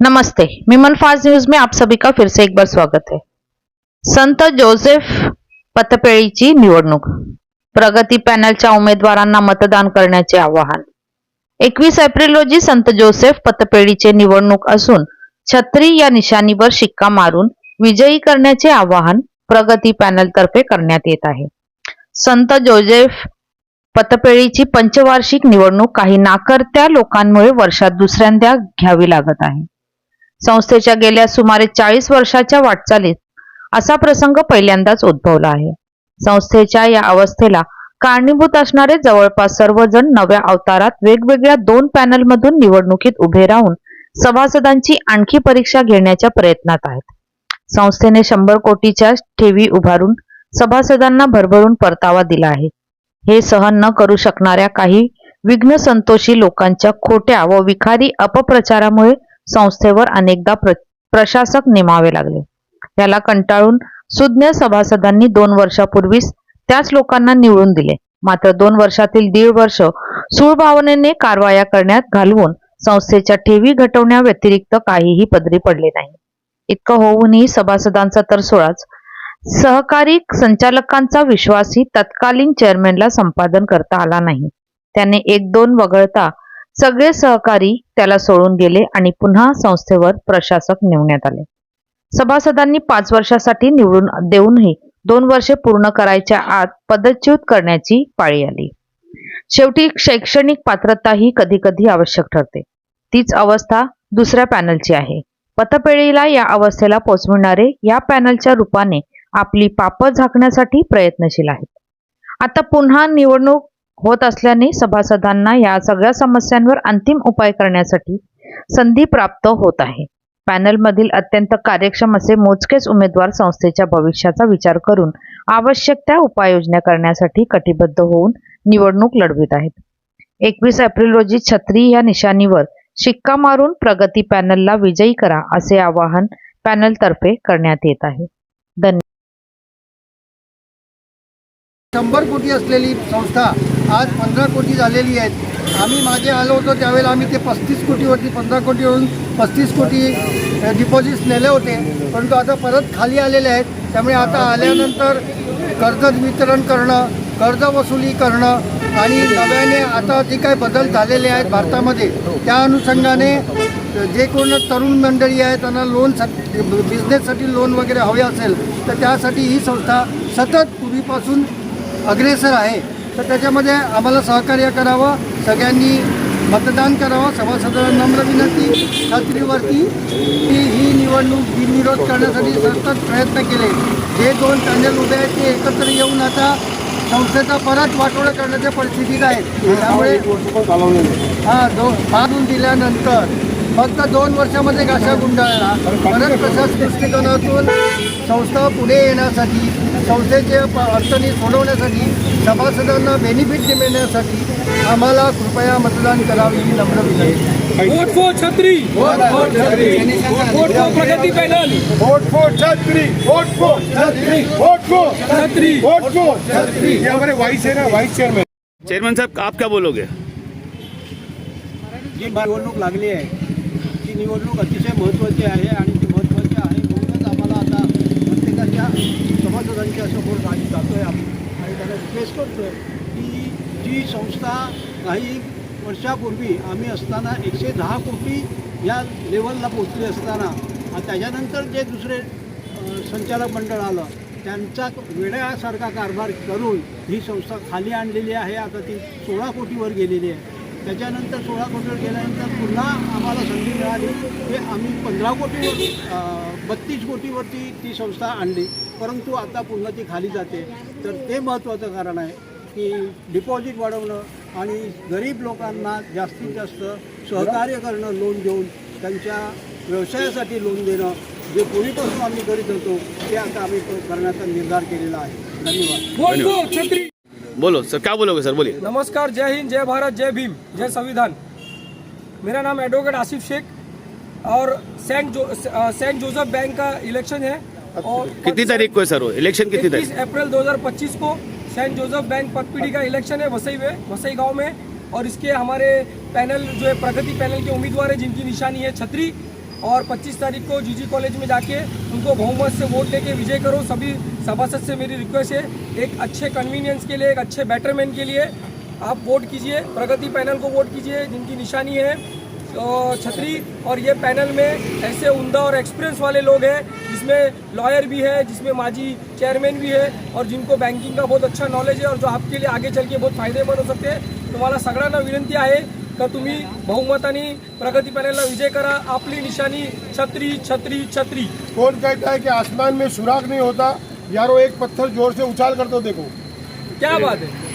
नमस्ते मिमन fast news में आप सभी का फिर से एक बार स्वागत है। संत जोसेफ पतपेळीची निवडणूक प्रगती पॅनलच्या उमेदवारांना मतदान करण्याचे आवाहन. एकवीस एप्रिल रोजी संत जोसेफ पतपेळीचे निवडणूक असून छत्री या निशाणीवर शिक्का मारून विजयी करण्याचे आवाहन प्रगती पॅनल तर्फे करण्यात येत आहे. संत जोसेफ पतपेळीची पंचवार्षिक निवडणूक काही नाकर्त्या लोकांमुळे वर्षात दुसऱ्यांदा घ्यावी लागत आहे. संस्थेच्या गेल्या सुमारे चाळीस वर्षाच्या वाटचालीत असा प्रसंग पहिल्यांदाच उद्भवला आहे. संस्थेच्या या अवस्थेला कारणीभूत असणारे जवळपास सर्वजण नव्या अवतारात वेगवेगळ्या दोन पॅनलमधून निवडणुकीत उभे राहून सभासदांची आणखी परीक्षा घेण्याच्या प्रयत्नात आहेत. संस्थेने शंभर कोटीच्या ठेवी उभारून सभासदांना भरभरून परतावा दिला आहे. हे सहन न करू शकणाऱ्या काही विघ्न संतोषी लोकांच्या खोट्या व विखारी अपप्रचारामुळे संस्थेवर अनेकदा प्रशासक नेमावे लागले. याला कंटाळून सुज्ञ सभासदांनी दोन वर्षापूर्वीच त्याच लोकांना निवडून दिले. मात्र दोन वर्षातील दीड वर्ष सुळभावनेने कारवाया करण्यात घालवून संस्थेच्या ठेवी घटवण्या व्यतिरिक्त काहीही पदरी पडले नाही. इतकं होऊनही सभासदांचा तर सोळाच. सहकारी संचालकांचा विश्वासही तत्कालीन चेअरमॅनला संपादन करता आला नाही. त्याने एक दोन वगळता सगळे सहकारी त्याला सोडून गेले आणि पुन्हा संस्थेवर प्रशासक नेमण्यात आले. सभासदांनी पाच वर्षासाठी निवडून देऊनही दोन वर्षे पूर्ण करायच्या आत पदच्युत करण्याची पाळी आली. शेवटी शैक्षणिक पात्रता ही कधी कधी आवश्यक ठरते. तीच अवस्था दुसऱ्या पॅनलची आहे. पतपेळीला या अवस्थेला पोचविणारे या पॅनलच्या रूपाने आपली पाप झाकण्यासाठी प्रयत्नशील आहेत. आता पुन्हा निवडणूक होत असल्याने सभासदांना या सगळ्या समस्यांवर अंतिम उपाय करण्यासाठी संधी प्राप्त होत आहे. पॅनलमधील अत्यंत कार्यक्षम असे मोजकेच उमेदवार संस्थेच्या भविष्याचा विचार करून आवश्यक त्या उपाययोजना करण्यासाठी कटिबद्ध होऊन निवडणूक लढवित आहेत. एकवीस एप्रिल रोजी छत्री या निशाणीवर शिक्का मारून प्रगती पॅनलला विजयी करा असे आवाहन पॅनलतर्फे करण्यात येत आहे. धन्यवाद शंभर कोटी असलेली संस्था आज पंधरा कोटी झालेली आहेत. आम्ही मागे आलो होतो त्यावेळेला आम्ही ते पस्तीस कोटीवरती पंधरा कोटीवरून पस्तीस कोटी डिपॉझिट्स नेले होते. परंतु आता परत खाली आलेले आहेत. त्यामुळे आता आल्यानंतर कर्ज वितरण करणं कर्ज वसुली करणं आणि नव्याने आता जे काही बदल झालेले आहेत भारतामध्ये त्या अनुषंगाने जे कोण तरुण मंडळी आहे त्यांना लोन बिझनेससाठी लोन वगैरे हवे असेल तर त्यासाठी ही संस्था सतत पूर्वीपासून अग्रेसर आहे तर त्याच्यामध्ये आम्हाला सहकार्य करावं सगळ्यांनी मतदान करावं. सभासदांना नम्र विनंती खात्रीवरती की ही निवडणूक बिनविरोध करण्यासाठी सतत प्रयत्न केले. जे दोन पॅनल उभे आहेत ते एकत्र येऊन आता संस्थेचा परत वाटोळा करण्याच्या परिस्थितीत आहेत. त्यामुळे हा दो बांधून दिल्यानंतर फक्त दोन वर्षामध्ये घासा गुंडाळला. परत प्रशासकीय दृष्टिकोनातून संस्था पुढे येण्यासाठी संस्थेचे प- अडचणी सोडवण्यासाठी सभासदांना बेनिफिट मिळण्यासाठी आम्हाला कृपया मतदान करावे ही नम्र विनंती. वोट फॉर छत्री वोट फॉर छत्री. Vote for Pragati panel vote for छत्री वोट फॉर छत्री वोट फॉर छत्री वोट फॉर छत्री ये हमारे वाइस है ना वाइस चेयरमैन चेयरमैन साहब आप क्या बोलोगे? जी निवडणूक लागली आहे. ती निवडणूक अतिशय महत्त्वाची आहे आणि ती महत्त्वाची आहे म्हणूनच आम्हाला आता प्रत्येकाच्या सभासदांच्या समोर आम्ही जातो आहे आणि त्यांना रिक्वेस्ट करतो आहे की जी संस्था काही वर्षापूर्वी आम्ही असताना एकशे दहा कोटी या लेवलला पोचली असताना त्याच्यानंतर जे दुसरे संचालक मंडळ आलं त्यांचा वेड्यासारखा कारभार करून ही संस्था खाली आणलेली आहे. आता ती सोळा कोटीवर गेलेली आहे. त्याच्यानंतर सोळा कोटीवर गेल्यानंतर पुन्हा आम्हाला संधी मिळाली. हे आम्ही पंधरा कोटीवर बत्तीस कोटीवरती ती संस्था आणली. परंतु आता पुन्हा ती खाली जाते. तर ते महत्त्वाचं कारण आहे की डिपॉझिट वाढवणं आणि गरीब लोकांना जास्तीत जास्त सहकार्य करणं लोन देऊन त्यांच्या व्यवसायासाठी लोन देणं जे पूर्वीपासून आम्ही करीत होतो ते आता आम्ही करण्याचा निर्धार केलेला आहे. धन्यवाद. बोलो सर क्या बोलोगे सर बोलिए। नमस्कार जय हिंद जय भारत जय भीम जय संविधान। मेरा नाम एडवोकेट आसिफ शेख और सेंट जो सेंट जोसेफ बैंक का इलेक्शन है और कितनी तारीख को है सर वो? इलेक्शन कितनी तारीख? अप्रैल 2025 को सेंट जोसेफ बैंक पतपीढ़ी का इलेक्शन है वसई में वसई गाँव में और इसके हमारे पैनल जो है प्रगति पैनल के उम्मीदवार है जिनकी निशानी है छतरी और 25 तारीख को जीजी कॉलेज में जाके उनको बहुमत से वोट लेके विजय करो सभी सभासद से मेरी रिक्वेस्ट है, एक अच्छे कन्वीनियंस के लिए, एक अच्छे बेटरमेंट के लिए आप वोट कीजिए, प्रगति पैनल को वोट कीजिए, जिनकी निशानी है। तो छतरी और ये पैनल में ऐसे उमदा और एक्सपीरियंस वाले लोग हैं, जिसमें लॉयर भी है, जिसमें माजी चेयरमैन भी है, और जिनको बैंकिंग का बहुत अच्छा नॉलेज है और जो आपके लिए आगे चल के बहुत फ़ायदेमंद हो सकते हैं। तुम्हाला सगळ्यांना विनंती आहे का तुम्ही बहुमताने प्रगती पॅनलला विजय करा। आपली निशानी छत्री छत्री छत्री। कौन कहता है कि आसमान में सुराग नहीं होता? यारो एक पत्थर जोर से उछाल कर तो हो, देखो। क्या बात है?